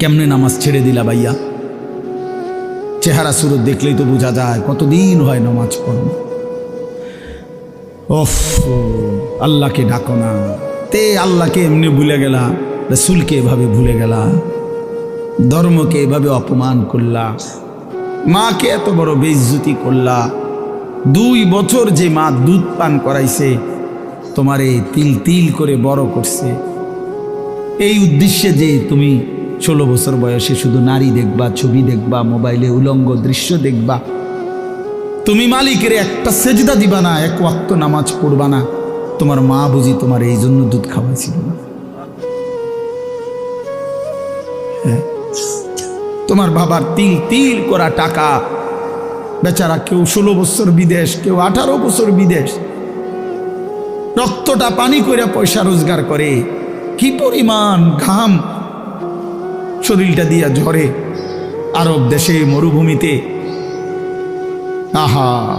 কেমনে নামাজ ছেড়ে দিলা ভাইয়া? চেহারা সুরত দেখলেই তো বোঝা যায়, কতদিন হয় নামাজ পড়ো। ওফ, আল্লাহকে ডাকো না। তে আল্লাহকে এমনি ভুলে গেলা, রসুলকে এভাবে ভুলে গেলা, ধর্মকে এভাবে অপমান করলা, মাকে এত বড় বেইজ্জতি করলা, দুই বছর যে মা দুধ পান করাইছে, তোমারে তিল তিল করে বড় করছে। এই উদ্দেশ্যে যে তুমি ষোলো বছর বয়সে শুধু নারী দেখবা, ছবি দেখবা, মোবাইলে উলঙ্গ দৃশ্য দেখবা। তুমি মালিকের একটা সেজদা দিবা না, এক ওয়াক্ত নামাজ পড়বা না। তোমার মা বুঝি তোমার এই জন্য দুধ খাওয়াইছিল না। হ্যাঁ। তোমার বাবার তিল তিল করা টাকা। বেচারা কেউ ষোলো বছর বিদেশ, কেউ আঠারো বছর বিদেশ। রক্তটা পানি করে পয়সা রোজগার করে। কি পরিমাণ ঘাম শরীরটা দিয়া ঝরে আরব দেশে মরুভূমিতে। আহা।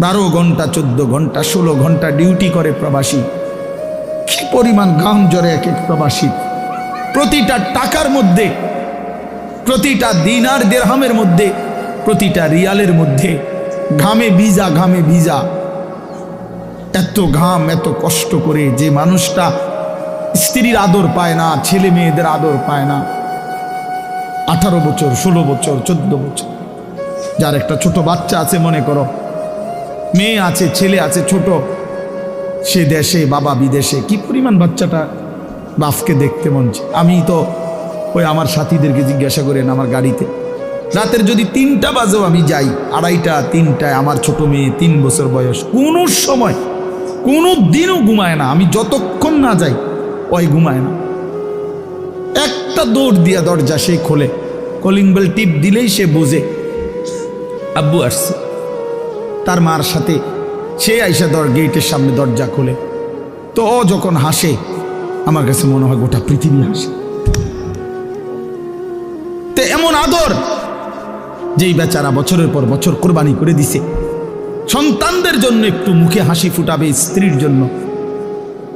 বারো ঘণ্টা, চোদ্দ ঘণ্টা, ষোলো ঘণ্টা ডিউটি করে প্রবাসী। কি পরিমাণ ঘাম জ্বরে এক এক প্রবাসী। প্রতিটা টাকার মধ্যে, প্রতিটা দিনার দেড়হামের মধ্যে, প্রতিটা রিয়ালের মধ্যে ঘামে ভিজা ঘামে ভিজা। এত ঘাম, এত কষ্ট করে যে মানুষটা স্ত্রীর আদর পায় না, ছেলে মেয়েদের আদর পায় না। আঠারো বছর, ষোলো বছর, চোদ্দ বছর। যার একটা ছোট বাচ্চা আছে, মনে করো। মেয়ে আছে, ছেলে আছে, ছোট। সে দেশে, বাবা বিদেশে। কি পরিমাণ বাচ্চাটা বাপকে দেখতে মন আমি তো ওই আমার সাথীদেরকে জিজ্ঞাসা করেন আমার গাড়িতে। রাতের যদি তিনটা বাজেও আমি যাই, আড়াইটা, তিনটায়, আমার ছোট মেয়ে তিন বছর বয়স, কোনো সময়, কোনো দিনও ঘুমায় না। আমি যতক্ষণ না যাই ওই ঘুমায় না। একটা দৌড় দিয়া দরজা সে খোলে। কলিং বেল টিপ দিলেই সে বোঝে, আব্বু আসছে। তার মার সাথে সে আইসা দর গেটের সামনে দরজা খোলে। তো ও যখন হাসে, আমার কাছে মনে হয় গোটা পৃথিবী হাসে। তো এমন আদর, যেই বেচারা বছরের পর বছর কোরবানি করে দিছে। সন্তানদের জন্য একটু মুখে হাসি ফুটাবে স্ত্রীর জন্য।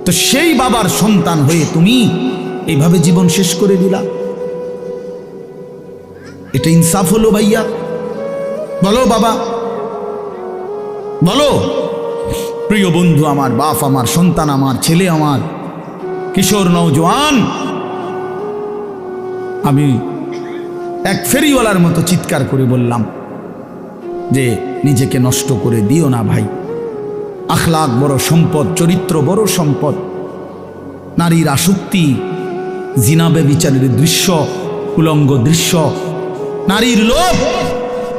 তো সেই বাবার সন্তান হয়ে তুমি এইভাবে জীবন শেষ করে দিলা। এটা ইনসাফ হলো ভাইয়া। বলো বাবা। বলো। প্রিয় বন্ধু, আমার বাপ, আমার সন্তান, আমার ছেলে, আমার কিশোর নৌজওয়ান আমি এক ফেরিওয়ালার মতো চিৎকার করে বললাম যে, নিজেকে নষ্ট করে দিও না ভাই। আখলাক বড় সম্পদ, চরিত্র বড় সম্পদ। নারীর আসক্তি জিনাবে বিচারের দৃশ্য, উলঙ্গ দৃশ্য। নারীর লোভ,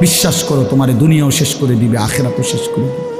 বিশ্বাস করো, তোমার দুনিয়াও শেষ করে দিবে, আখেরাতও শেষ করে দিবে।